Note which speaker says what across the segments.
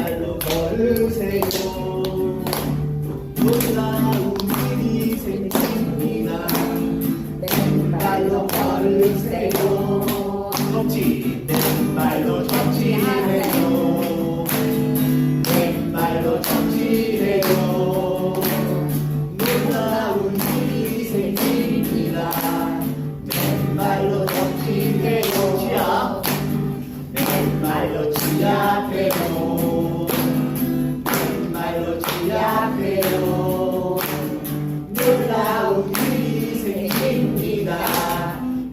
Speaker 1: 맨발로 걸으세요. 놀라운 일이 생깁니다. 맨발로 걸으세요. 맨발로 정치 맨발로 치약해요. 놀라운 일이 생깁니다.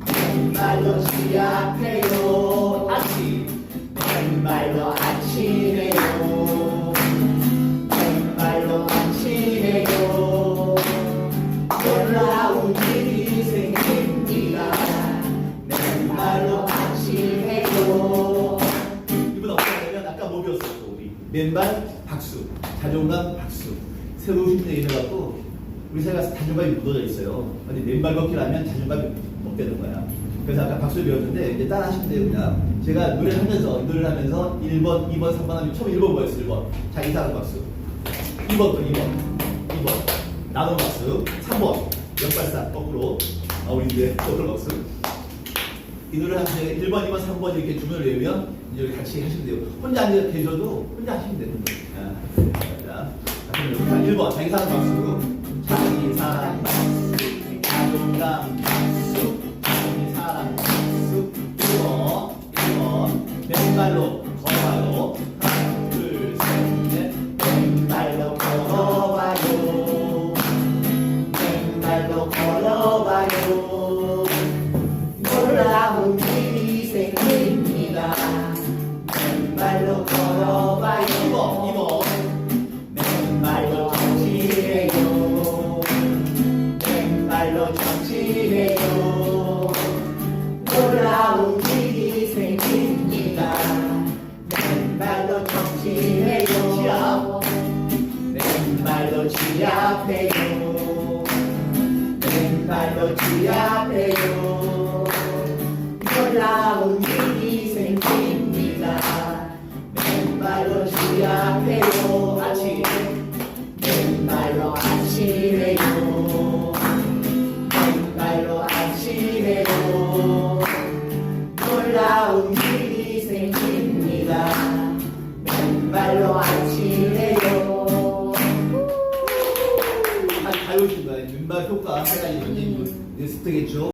Speaker 1: 맨발로 치약해요. 아치 맨발로 아치해요. 맨발로 아치해요. 놀라운 일이 생깁니다. 맨발로 아치해요. 이분 어떻게 하냐면 아까 우리 맨발 박수 자존감 박수. 새로 오신 분에 이래갖고 우리 사회가 자존감이 묻어져 있어요. 근데 맨발 걷기를 하면 자존감이 못 되는 거야. 그래서 아까 박수 배웠는데 이제 따라 하시면 돼요 그냥. 제가 노래를 하면서 노래를 하면서 1번 2번 3번 하면 처음 1번 뭐였어 1번? 자기 사랑 박수. 2번 또 2번 2번. 나눠 박수. 3번. 역발상 거꾸로. 아 우리 이제 거꾸로 박수 이 노래 하면서 1번, 2번, 3번 이렇게 주문을 외우면 이제 같이 하시면 돼요. 혼자 앉아 계셔도 혼자 하시면 돼요. 자, 자, 그럼 1번 자기 사랑 박수. 자기 사랑 박수. 자존감 박수. 자기 사랑 박수. 놀라운 일이 생깁니다. 맨발로 정치해요. 맨발로 지압해요. 맨발로 지압해요. 놀라운 일이 생깁니다. 맨발로 아침에요. 아, 가요신가요? 발 효과, 제가 이런 연습 되겠죠?